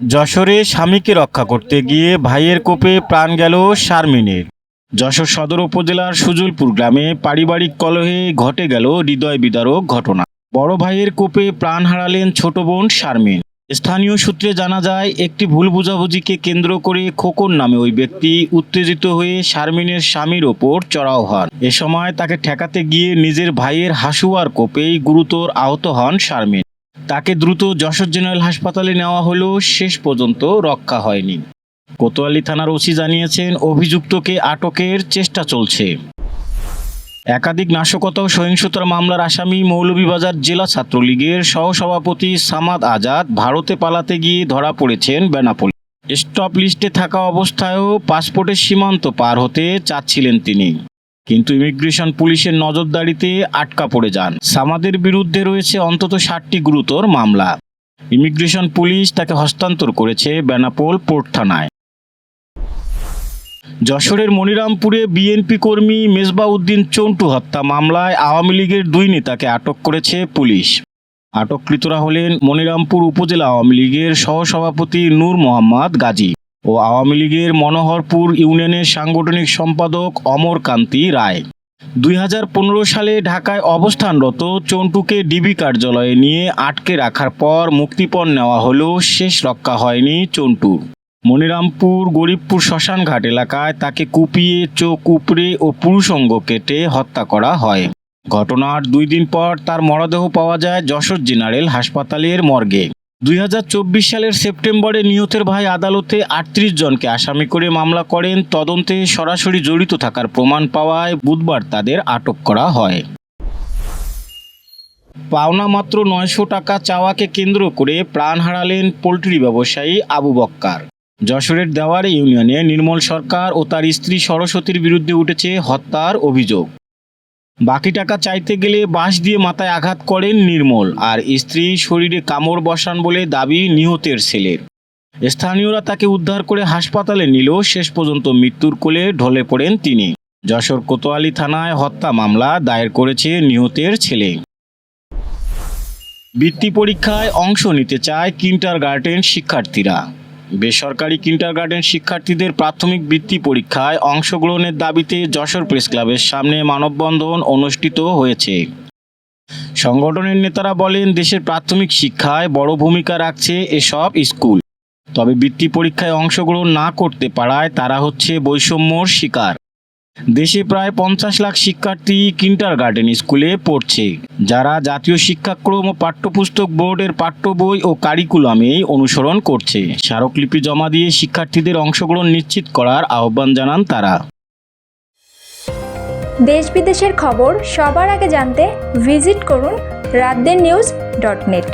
যশোরে স্বামীকে রক্ষা করতে গিয়ে ভাইয়ের কোপে প্রাণ গেল শারমিনের। যশোর সদর উপজেলার সুজলপুর গ্রামে পারিবারিক কলহে ঘটে গেল হৃদয় বিদারক ঘটনা। বড় ভাইয়ের কোপে প্রাণ হারালেন ছোট বোন শারমিন। স্থানীয় সূত্রে জানা যায়, একটি ভুল বোঝাবুঝিকে কেন্দ্র করে খোকন নামে ওই ব্যক্তি উত্তেজিত হয়ে শারমিনের স্বামীর ওপর চড়াও হন। এ সময় তাকে ঠেকাতে গিয়ে নিজের ভাইয়ের হাসুয়ার কোপেই গুরুতর আহত হন শারমিন। তাকে দ্রুত যশোর জেনারেল হাসপাতালে নেওয়া হলেও শেষ পর্যন্ত রক্ষা হয়নি। কোতোয়ালি থানার ওসি জানিয়েছেন, অভিযুক্তকে আটকের চেষ্টা চলছে। একাধিক নাশকতা ও সহিংসতার মামলার আসামি মৌলভীবাজার জেলা ছাত্রলীগের সহসভাপতি সামাদ আজাদ ভারতে পালাতে গিয়ে ধরা পড়েছেন বেনাপোল। স্টপ লিস্টে থাকা অবস্থায়ও পাসপোর্টের সীমান্ত পার হতে চাচ্ছিলেন তিনি। কিন্তু ইমিগ্রেশন পুলিশের নজরদারিতে আটকা পড়ে যান। সামাদের বিরুদ্ধে রয়েছে অন্তত ষাটটি গুরুতর মামলা। ইমিগ্রেশন পুলিশ তাকে হস্তান্তর করেছে বেনাপোল পোর্ট থানায়। যশোরের মনিরামপুরে বিএনপি কর্মী মেজবাউদ্দিন চন্টু হত্যা মামলায় আওয়ামী লীগের দুই নেতাকে আটক করেছে পুলিশ। আটককৃতরা হলেন মনিরামপুর উপজেলা আওয়ামী লীগের সহসভাপতি নূর মোহাম্মদ গাজী। ও আওয়ামী লীগের মনোহরপুর ইউনিয়নের সাংগঠনিক সম্পাদক অমর কান্তি রায়। দুই হাজার পনেরো সালে ঢাকায় অবস্থানরত চন্টুকে ডিবি কার্যালয়ে নিয়ে আটকে রাখার পর মুক্তিপণ নেওয়া হলেও শেষ রক্ষা হয়নি চন্টুর মনিরামপুর গরিবপুর শ্মশানঘাট এলাকায় তাকে কুপিয়ে চোখ উপড়ে ও পুরুষঙ্গ কেটে হত্যা করা হয়। ঘটনার দুই দিন পর তার মরদেহ পাওয়া যায় যশোর জেনারেল হাসপাতালের মর্গে। দুই হাজার চব্বিশ সালের সেপ্টেম্বরে নিহতের ভাই আদালতে আটত্রিশ জনকে আসামি করে মামলা করেন। তদন্তে সরাসরি জড়িত থাকার প্রমাণ পাওয়ায় বুধবার তাদের আটক করা হয়। পাওনা মাত্র নয়শো টাকা চাওয়াকে কেন্দ্র করে প্রাণ হারালেন পোলট্রি ব্যবসায়ী আবু বক্কার। যশোরের দেওয়ারে ইউনিয়নে নির্মল সরকার ও তার স্ত্রী সরস্বতীর বিরুদ্ধে উঠেছে হত্যার অভিযোগ। বাকি টাকা চাইতে গেলে বাঁশ দিয়ে মাথায় আঘাত করেন নির্মল আর স্ত্রী শরীরে কামড় বসান বলে দাবি নিহতের ছেলের। স্থানীয়রা তাকে উদ্ধার করে হাসপাতালে নিলেও শেষ পর্যন্ত মৃত্যুর কোলে ঢলে পড়েন তিনি। যশোর কোতোয়ালি থানায় হত্যা মামলা দায়ের করেছে নিহতের ছেলে। বৃত্তি পরীক্ষায় অংশ নিতে চায় কিন্টার গার্ডেন শিক্ষার্থীরা। বেসরকারি কিন্টার গার্ডেন শিক্ষার্থীদের প্রাথমিক বৃত্তি পরীক্ষায় অংশগ্রহণের দাবিতে যশোর প্রেস ক্লাবের সামনে মানববন্ধন অনুষ্ঠিত হয়েছে। সংগঠনের নেতারা বলেন, দেশের প্রাথমিক শিক্ষায় বড় ভূমিকা রাখছে এসব স্কুল। তবে বৃত্তি পরীক্ষায় অংশগ্রহণ না করতে পারায় তারা হচ্ছে বৈষম্যর শিকার। দেশে প্রায় পঞ্চাশ লাখ শিক্ষার্থী কিন্টার গার্ডেন স্কুলে পড়ছে। যারা জাতীয় শিক্ষাক্রম ও পাঠ্যপুস্তক বোর্ডের পাঠ্য বই ও কারিকুলামেই অনুসরণ করছে। স্মারকলিপি জমা দিয়ে শিক্ষার্থীদের অংশগ্রহণ নিশ্চিত করার আহ্বান জানান তারা। দেশ বিদেশের খবর সবার আগে জানতে ভিজিট করুন রাতদের নিউজ ডট নেট।